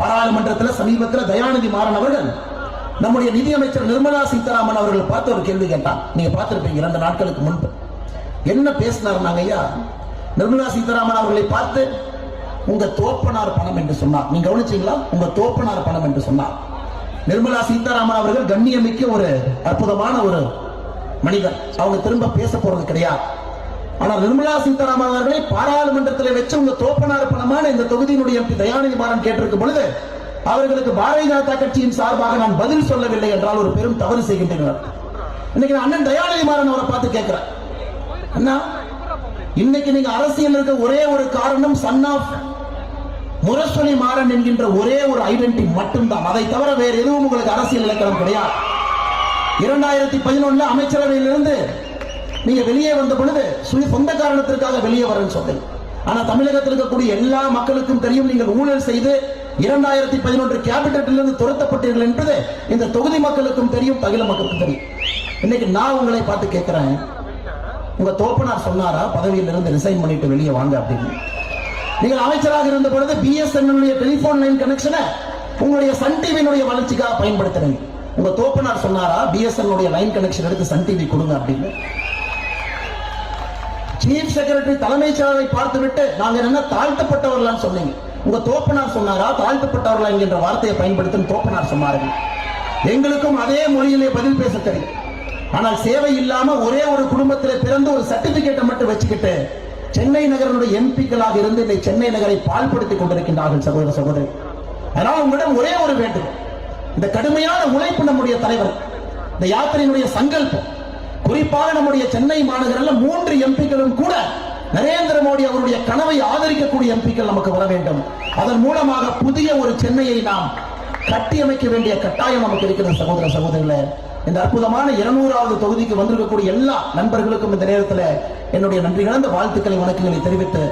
பாராளுமன்றத்தில் சமீபத்தில் தயாநிதி மாறன் அவர்கள் நம்முடைய நிதியமைச்சர் நிர்மலா சீதாராமன் அவர்கள் பார்த்து ஒரு கேள்வி கேட்டான். நீங்க பார்த்திருப்பீங்க இரண்டு நாட்களுக்கு முன்பு. என்ன பேசினார் ஐயா நிர்மலா சீதாராமன் அவர்களை பார்த்து உங்க தோப்பனார் பணம் என்று சொன்னார். நீங்க கவனிச்சீங்களா? உங்க தோப்பனார் பணம் என்று சொன்னார். நிர்மலா சீதாராமன் அவர்கள் கண்ணியமிக்க ஒரு அற்புதமான ஒரு மனிதர். அவங்க திரும்ப பேச போறது கிடையாது. ஆனால் நிர்மலா சீதாராமன் அவர்களை பாராளுமன்றத்தில் வச்சு உங்க தோப்பனார் பணமான இந்த தொகுதியினுடைய எம்பி தயாநிதி மாறன் கேட்டிருக்கும் பொழுது அவர்களுக்கு பாரதிய ஜனதா கட்சியின் சார்பாக நான் பதில் சொல்லவில்லை என்றால் ஒரு பெரும் தவறு செய்கின்றனர் இன்னைக்கு நான் அண்ணன் தயாநிதி மாறன் அவரை பார்த்து கேட்கிறேன். அண்ணா இன்னைக்கு நீங்க அரசியல் இருக்க ஒரே ஒரு காரணம் சன் ஆஃப் முரசொலி மாறன் என்கின்ற ஒரே ஒரு ஐடென்டி மட்டும்தான். அதை தவிர வேறு எதுவும் உங்களுக்கு அரசியல் இலக்கணம் கிடையாது. இரண்டாயிரத்தி பதினொன்னுல அமைச்சரவையிலிருந்து நீங்க வெளியே வந்த பொழுது சுய சொந்த காரணத்திற்காக வெளியே வரேன்னு சொன்னீங்க ஆனா தமிழகத்தில் இருக்கக்கூடிய எல்லா மக்களுக்கும் தெரியும் நீங்கள் ஊழல் செய்து இரண்டாயிரத்தி பதினொன்று கேபிட்டலிருந்து துரத்தப்பட்டீர்கள் என்பது இந்த தொகுதி மக்களுக்கும் தெரியும் தகில மக்களுக்கும் தெரியும். இன்னைக்கு நான் உங்களை பார்த்து கேட்கிறேன். உங்க தோப்பனார் சொன்னாரா பதவியிலிருந்து ரிசைன் பண்ணிட்டு வெளியே வாங்க அப்படின்னு. நீங்கள் அமைச்சராக இருந்த பொழுது பிஎஸ்என்எல் டெலிபோன் லைன் கனெக்ஷனை உங்களுடைய சன் டிவியினுடைய வளர்ச்சிக்காக பயன்படுத்துறீங்க உங்க தோப்பனார் சொன்னாரா பிஎஸ்என்எல் லைன் கனெக்ஷன் எடுத்து சன் டிவி கொடுங்க அப்படின்னு. சீஃப் செக்ரட்டரி தலைமைச் செயலரை பார்த்துவிட்டு நாங்க என்ன தாழ்த்தப்பட்டவர்களான்னு சொன்னீங்க. உங்க தோப்பனார் சொன்னாரா? தாழ்த்தப்பட்டவர்களா என்கின்ற வார்த்தையை பயன்படுத்தும் தோப்பனார் சொன்னார்கள். எங்களுக்கும் அதே மொழியிலே பதில் பேச தெரியும். ஆனால் சேவை இல்லாம ஒரே ஒரு குடும்பத்தில் பிறந்து ஒரு சர்டிபிகேட்டை மட்டும் வச்சுக்கிட்டு சென்னை நகரனுடைய எம்பிக்களாக இருந்து இந்த சென்னை நகரை பால்படுத்திக் கொண்டிருக்கின்றார்கள் சகோதர சகோதரி. அதனால் உங்களிடம் ஒரே ஒரு வேண்டுகோள். இந்த கடுமையான உழைப்பு நம்முடைய தலைவர். இந்த யாத்திரையினுடைய சங்கல்பம். குறிப்பாக நம்முடைய சென்னை மாநகரில் மூன்று எம்பிக்களும் கூட நரேந்திர மோடி அவருடைய கனவை ஆதரிக்கக்கூடிய எம்பிக்கள் நமக்கு வர வேண்டும். அதன் மூலமாக புதிய ஒரு சென்னையை நாம் கட்டியமைக்க வேண்டிய கட்டாயம் நமக்கு இருக்கிற சகோதர சகோதரிகளே. இந்த அற்புதமான இருநூறாவது தொகுதிக்கு வந்திருக்கக்கூடிய எல்லா நண்பர்களுக்கும் இந்த நேரத்தில் என்னுடைய நன்றி கலந்த வாழ்த்துக்களை வணக்கங்களை தெரிவித்து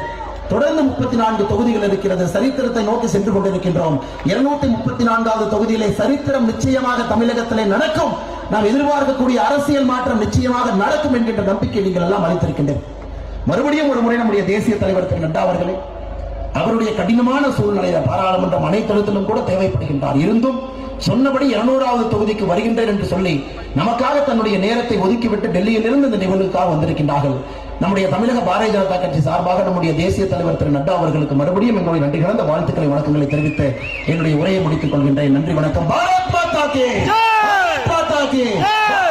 தொடர்ந்து முப்பத்தி நான்கு தொகுதிகள் இருக்கிறது. சரித்திரத்தை நோக்கி சென்று கொண்டிருக்கின்றோம். இருநூத்தி முப்பத்தி நான்காவது தொகுதியிலே சரித்திரம் நிச்சயமாக தமிழகத்திலே நடக்கும் நாம் எதிர்பார்க்கக்கூடிய அரசியல் மாற்றம் நிச்சயமாக நடக்கும் என்கின்ற நம்பிக்கை நீங்கள் எல்லாம் அளித்திருக்கின்றனர். மறுபடியும் ஒரு முறை நம்முடைய தேசிய தலைவர் திரு நட்டா அவர்களே அவருடைய கடினமான சூழ்நிலையில பாராளுமன்றம் அனைத்தளத்திலும் கூட தேவைப்படுகின்றார். இருந்தும் சொன்னபடி இருநூறாவது தொகுதிக்கு வருகின்றேன் என்று சொல்லி நமக்காக தன்னுடைய நேரத்தை ஒதுக்கிவிட்டு டெல்லியிலிருந்து இந்த நிகழ்வுக்காக வந்திருக்கின்றார்கள். நம்முடைய தமிழக பாரதிய ஜனதா கட்சி சார்பாக நம்முடைய தேசிய தலைவர் திரு நட்டா அவர்களுக்கு மறுபடியும் எங்களுடைய நன்றி கலந்த வாழ்த்துக்களை வணக்கங்களை தெரிவித்து என்னுடைய உரையை முடித்துக் கொள்கின்றேன். நன்றி வணக்கம். பாரத் மாதா பாரத் மாதா கி பாரதின் புகழ்